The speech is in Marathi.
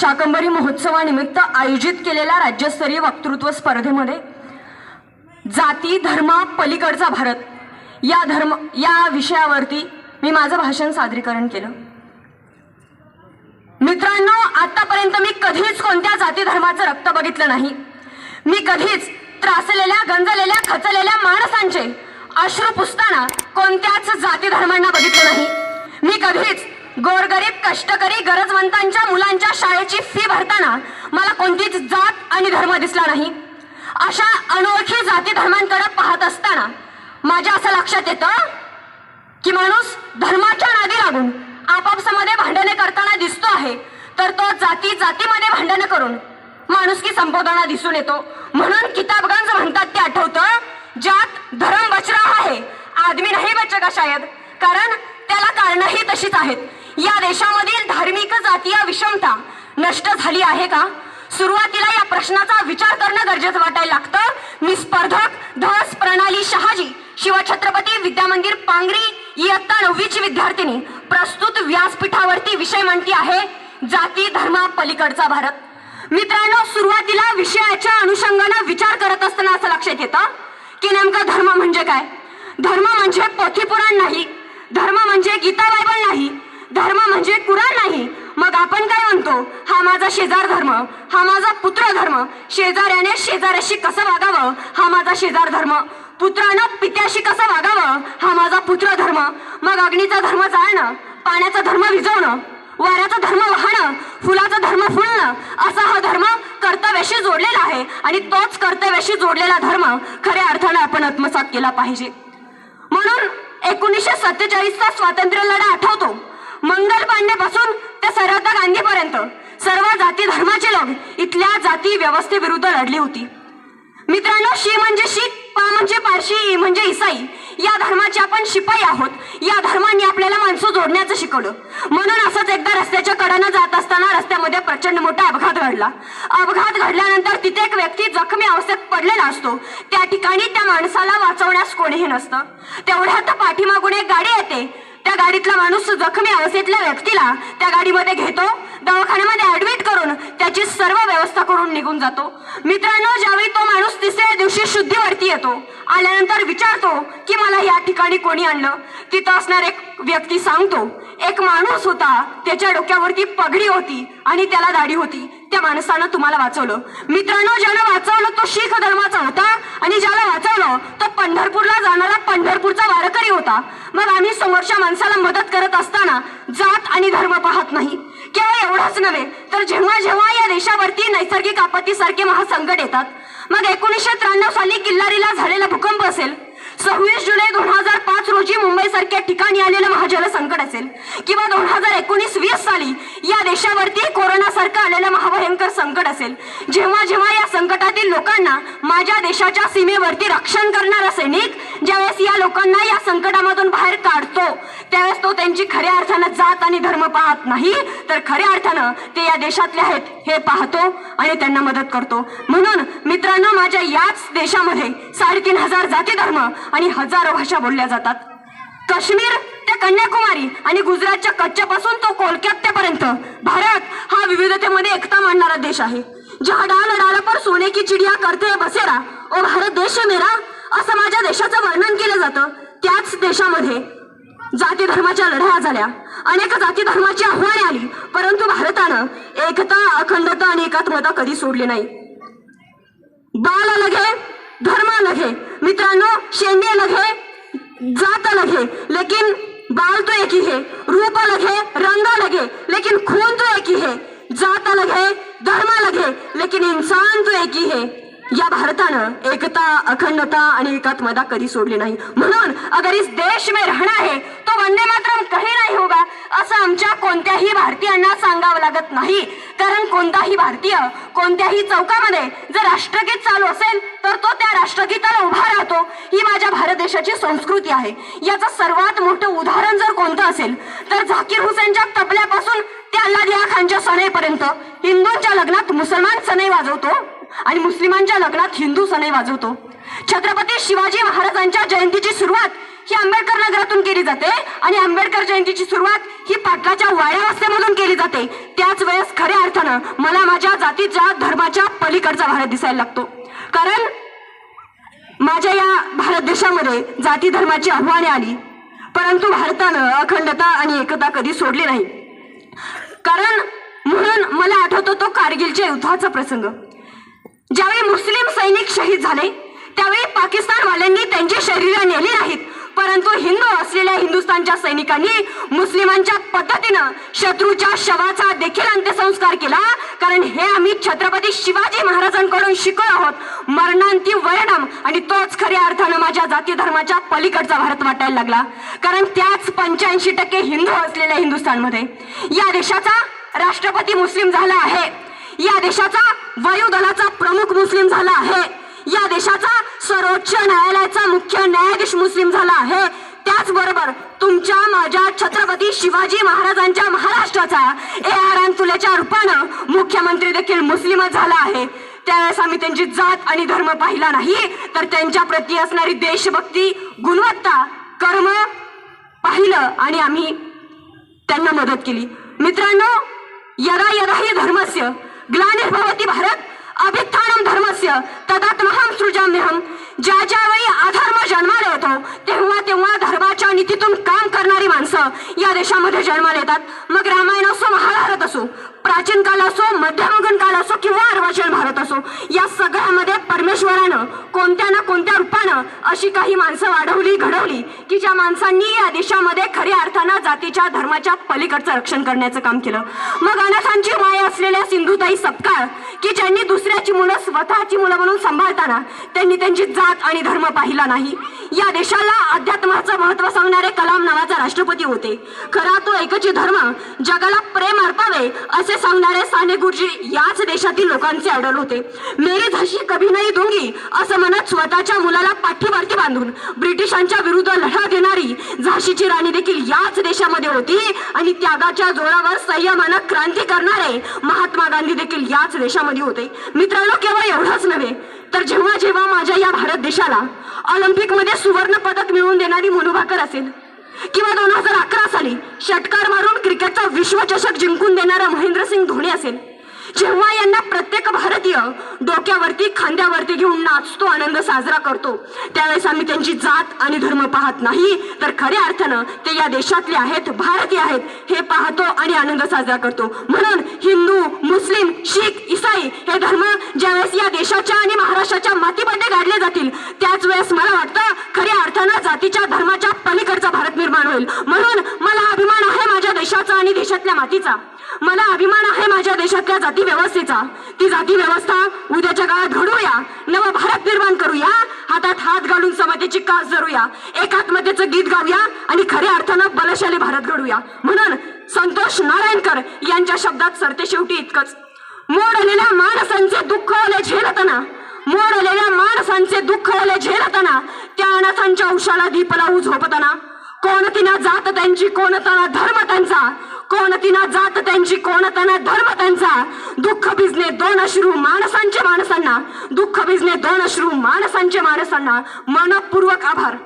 शाकंबरी महोत्सवानिमित्त आयोजित केलेल्या राज्यस्तरीय वक्तृत्व स्पर्धेमध्ये जाती धर्मा पलीकडचा भारत या धर्म या विषयावरती मी माझं भाषण सादरीकरण केलं. मित्रांनो आतापर्यंत मी कधीच कोणत्या जाती धर्माचं रक्त बघितलं नाही. मी कधीच त्रासलेल्या गंजलेल्या खचलेल्या माणसांचे अश्रू पुसताना कोणत्याच जाती धर्मांना बघितलं नाही. मी कधीच गोरगरीब कष्टकरी गरजवंतांच्या मुलांच्या शाळेची फी भरताना मला कोणतीच जात आणि धर्म दिसला नाही. अशा अनोळखी जाती धर्मांकडे पाहत असताना माझ्या असं लक्षात येतं की माणूस धर्माच्या नादी लागून आपापसामध्ये भांडणे करताना दिसतो आहे तर तो जाती जातीमध्ये भांडणं करून माणुसकी संबोधना दिसून येतो. म्हणून किताबगंज म्हणतात ते आठवतं ज्यात धर्म बच रहा आहे. आदमी नाही बचेगा शायद कारण त्याला कारणंही तशीच आहेत. या देशामधील धार्मिक जातीय विषमता नष्ट झाली आहे का? सुरुवातीला या प्रश्नाचा विचार करणं गरजेचं वाटायला लागतं. मी स्पर्धक धस प्रणाली शहाजी शिवछत्रपती विद्यामंदिर पांगरी इयत्ता नववीची विद्यार्थिनी प्रस्तुत व्यासपीठावरती विषय म्हणती आहे जाती धर्मा पलीकडचा भारत. मित्रांनो सुरुवातीला विषयाच्या अनुषंगानं विचार करत असताना असं लक्षात येतं की नेमकं धर्म म्हणजे काय? धर्म म्हणजे पोथीपुराण नाही. धर्म म्हणजे गीता बायबल नाही. धर्म म्हणजे कुराण नाही. मग आपण काय म्हणतो? हा माझा शेजार धर्म हा माझा पुत्र धर्म. शेजाऱ्याने शेजाऱ्याशी कसं वागावं? हा माझा शेजार धर्म. पुत्रानं पित्याशी कसं वागावं? हा माझा पुत्र धर्म. मग अग्नीचा धर्म जाळणं पाण्याचा धर्म भिजवणं वाऱ्याचा धर्म वाहणं फुलाचा धर्म फुलणं असा हा धर्म कर्तव्याशी जोडलेला आहे आणि तोच कर्तव्याशी जोडलेला धर्म खऱ्या अर्थानं आपण आत्मसात केला पाहिजे. म्हणून एकोणीसशे सत्तेचाळीसचा स्वातंत्र्य लढा आठवतो. मंगल पांडे पासून ते सरहद्द गांधीपर्यंत. सर्व जाती धर्माचे लोक इथल्या जाती व्यवस्थेविरुद्ध लढली होती. मित्रांनो शी म्हणजे शीख पा म्हणजे पारशी म्हणजे इसाई. या धर्माचे आपण शिपाई आहोत. या धर्माने आपल्याला माणसं जोडण्याचं शिकवलं. म्हणून असंच एकदा रस्त्याच्या कडानं जात असताना रस्त्यामध्ये प्रचंड मोठा अपघात घडला. अपघात घडल्यानंतर तिथे एक व्यक्ती जखमी अवस्थेत पडलेला असतो. त्या ठिकाणी त्या माणसाला वाचवण्यास कोणीही नसतं. तेवढ्यात पाठीमागून एक गाडी येते. त्या गाडीतला माणूस जखमी अवस्थेतल्या व्यक्तीला त्या गाडीमध्ये घेतो दवाखान्यामध्ये ऍडमिट करून त्याची सर्व व्यवस्था करून निघून जातो. मित्रांनो ज्यावेळी तो माणूस तिसऱ्या दिवशी शुद्धीवरती येतो आल्यानंतर विचारतो की मला या ठिकाणी कोणी आणलं? तिथं असणार एक व्यक्ती सांगतो एक माणूस होता त्याच्या डोक्यावरती पगडी होती आणि त्याला दाढी होती. त्या माणसानं तुम्हाला वाचवलं. मित्रांनो ज्यानं वाचवलं तो शीख धर्माचा होता आणि ज्याला वाचवलं तो पंढरपूरला जाणारा पंढरपूरचा वारकरी होता. मग आम्ही समोरच्या माणसाला मदत करत असताना जात आणि धर्म पाहत नाही. केवळ एवढंच नव्हे तर जेव्हा जेव्हा या देशावरती नैसर्गिक आपत्तीसारखे महासंकट येतात. मग एकोणीसशे त्र्याण्णव साली किल्लारीला झालेला भूकंप असेल सव्वीस जुलै दोन हजार पाच रोजी मुंबई सारख्या ठिकाणी आलेलं महाजल संकट असेल किंवा दोन हजार एकोणीस वीस साली या देशावरती कोरोना सारखं आलेलं महाभयंकर संकट असेल. जेव्हा जेव्हा या संकटातील लोकांना माझ्या देशाच्या सीमेवरती रक्षण करणारा सैनिक ज्यावेळेस या लोकांना या संकटामधून बाहेर काढतो त्यावेळेस तो त्यांची खऱ्या अर्थानं जात आणि धर्म पाहत नाही. तर खऱ्या अर्थानं ते या देशातले आहेत हे पाहतो आणि त्यांना मदत करतो. म्हणून मित्रांनो माझ्या याच देशामध्ये साडेतीन हजार जाती धर्म आणि हजारो भाषा बोलल्या जातात. काश्मीर ते कन्याकुमारी आणि गुजरातच्या कच्छपासून तो कोलकात्यापर्यंत. भारत हा विविधतेमध्ये एकता मांडणारा देश आहे. जहा डाल डाल पर सोने की चिडिया करते बसेरा. ओ भारत देश मेरा असं माझ्या देशाचं वर्णन केलं जातं. त्याच देशामध्ये जाती धर्माच्या लढाया झाल्या. अनेक जाती धर्माची आव्हाने आली परंतु भारतानं एकता अखंडता आणि एकात्मता कधी सोडली नाही. बाल अलग धर्म अलग मित्रांनो शेंडे अलग जात अलग लेकिन बाल तो एक ही है रूप अलग रंग लगे लेकिन खून तो एक ही है जात अलग धर्म अलग लेकिन इंसान तो एक ही है. या भारतानं एकता अखंडता आणि एकात्मता कधी सोडली नाही. म्हणून अगर इस देश में रहना है तो वंदे मातरम कहीं नाही होगा असं आमच्या कोणत्याही भारतीयांना सांगावं लागत नाही. कारण कोणताही भारतीय कोणत्याही चौकामध्ये जर राष्ट्रगीत चालू असेल तर तो त्या राष्ट्रगीताला उभा राहतो. ही माझ्या भारत देशाची संस्कृती आहे. याचं सर्वात मोठं उदाहरण जर कोणतं असेल तर झाकीर हुसेनच्या तबल्यापासून ते अल्लादिया खानच्या सणेपर्यंत. हिंदूंच्या लग्नात मुसलमान सणे वाजवतो आणि मुस्लिमांच्या लग्नात हिंदू सणे वाजवतो. छत्रपती शिवाजी महाराजांच्या जयंतीची सुरुवात ही आंबेडकर नगरातून केली जाते आणि आंबेडकर जयंतीची सुरुवात ही पाटलाच्या वाड्या केली जाते. त्याच वेळेस खऱ्या अर्थानं मला माझ्या जातीच्या धर्माच्या पलीकडचा भारत दिसायला लागतो. कारण माझ्या या भारत देशामध्ये जाती धर्माची आव्हाने आली. परंतु भारतानं अखंडता आणि एकता कधी सोडली नाही. कारण म्हणून मला आठवतो तो कारगिलच्या युद्धाचा प्रसंग. ज्यावेळी मुस्लिम सैनिक शहीद झाले त्यावेळी पाकिस्तानवाल्यांनी त्यांची शरीरं नेली नाहीत. परंतु हिंदू असलेल्या हिंदुस्थानच्या सैनिकांनी मुस्लिमांच्या पद्धतीनं शत्रूच्या शवाचा देखील अंत्यसंस्कार केला. कारण हे आम्ही छत्रपती शिवाजी महाराजांकडून शिकलो आहोत. मरणांती वर्णम आणि तोच खऱ्या अर्थानं माझ्या जाती धर्माच्या पलीकडचा भारत वाटायला लागला. कारण त्याच पंच्याऐंशी टक्के हिंदू असलेल्या हिंदुस्थानमध्ये या देशाचा राष्ट्रपती मुस्लिम झाला आहे. या देशाचा वायुदलाचा प्रमुख मुस्लिम झाला आहे. या देशाचा सर्वोच्च न्यायालयाचा मुख्य न्यायाधीश मुस्लिम झाला आहे. त्याचबरोबर तुमच्या माझ्या छत्रपती शिवाजी महाराजांच्या महाराष्ट्राचा ए आर तुलेच्या रूपानं मुख्यमंत्री देखील मुस्लिमच झाला आहे. त्यावेळेस आम्ही त्यांची जात आणि धर्म पाहिला नाही तर त्यांच्या प्रती असणारी देशभक्ती गुणवत्ता कर्म पाहिलं आणि आम्ही त्यांना मदत केली. मित्रांनो यदा यदा ही धर्मस्य ग्लानिर्भवती भारत अभित्थानम धर्मस्य तदात्महम सृजाम्यहम ज्या ज्या वेळी अधर्म जन्माला येतो तेव्हा तेव्हा धर्माच्या नीतीतून काम करणारी माणसं या देशामध्ये जन्माला येतात. मग रामायण असो महाभारत असो प्राचीन काल असो मध्यमगन काल असो किंवा अर्वाचीन भारत असो या सगळ्यामध्ये परमेश्वरानं कोणत्या ना कोणत्या रूपानं अशी काही माणसं वाढवली घडवली की ज्या माणसांनी या देशामध्ये खऱ्या अर्थानं जातीच्या धर्माच्या पलीकडचं रक्षण करण्याचं काम केलं? मग अनाथांची माय असलेल्या सिंधुताई सपकाळ की ज्यांनी दुसऱ्याची मुलं स्वतःची मुलं म्हणून सांभाळताना त्यांनी त्यांची जात आणि धर्म पाहिला नाही? या देशाला अध्यात्माचं महत्त्व सांगणारे कलाम नावाचा राष्ट्रपती होते. खरा तो एकची धर्म जगाला प्रेम अर्पावे असे सांगणारे साने गुरुजी याच देशातील लोकांचे आयडल होते. मेरी झाशी कभी नाही दोंगी असं म्हणत स्वतःच्या मुलाला पाठीवरती बांधून ब्रिटिशांच्या विरुद्ध लढा देणारी झाशीची राणी देखील याच देशामध्ये होती आणि त्यागाच्या जोरावर संयमानं क्रांती करणारे महात्मा गांधी देखील याच देशामध्ये होते. मित्रांनो केवळ एवढंच नव्हे तर जेव्हा जेव्हा माझ्या या भारत देशाला ऑलिम्पिकमध्ये सुवर्ण पदक मिळवून देणारी मनुभाकर असेल किंवा दोन हजार अकरा साली षटकार मारून क्रिकेटचा विश्वचषक जिंकून देणारा महेंद्रसिंग धोनी असेल जेव्हा यांना प्रत्येक डोक्यावरती खांद्यावरती घेऊन नाचतो आनंद साजरा करतो. त्यावेळेस आम्ही त्यांची जात आणि धर्म पाहत नाही तर खऱ्या अर्थानं ते या देशातले आहेत भारतीय आहेत हे पाहतो आणि आनंद साजरा करतो. म्हणून हिंदू मुस्लिम शीख इसाई हे धर्म ज्यावेळेस या देशाच्या आणि महाराष्ट्राच्या मातीमध्ये गाडले जातील त्याच वेळेस मला वाटतं खऱ्या अर्थानं जातीच्या धर्माच्या पलीकडचा भारत निर्माण होईल. म्हणून मला अभिमान आहे माझ्या देशाचा आणि देशातल्या मातीचा. मला अभिमान आहे माझ्या देशातल्या जाती व्यवस्थेचा. ती जाती व्यवस्था उद्या उद्याच्या काळात घडूया नव भारत निर्माण करूया हातात हात घालून समतेची कास धरूया एकात्मतेचं गीत गाऊया आणि खऱ्या अर्थानं बलशाली भारत घडूया म्हणून संतोष नारायणकर यांच्या शब्दात सरते शेवटी इतकंच. मोडलेल्या माणसांचे दुःख ओले झेलताना मोडलेल्या माणसांचे दुःख ओले झेलताना त्या अनाथांच्या उशाला दीप लावू झोपताना कोणतीना जात त्यांची कोणताना धर्म त्यांचा कोणतीना जात त्यांची कोणताना धर्म त्यांचा? दुःख भिजणे दोन अश्रू माणसांचे माणसांना. दुःख भिजणे दोन अश्रू माणसांचे माणसांना. मनपूर्वक आभार.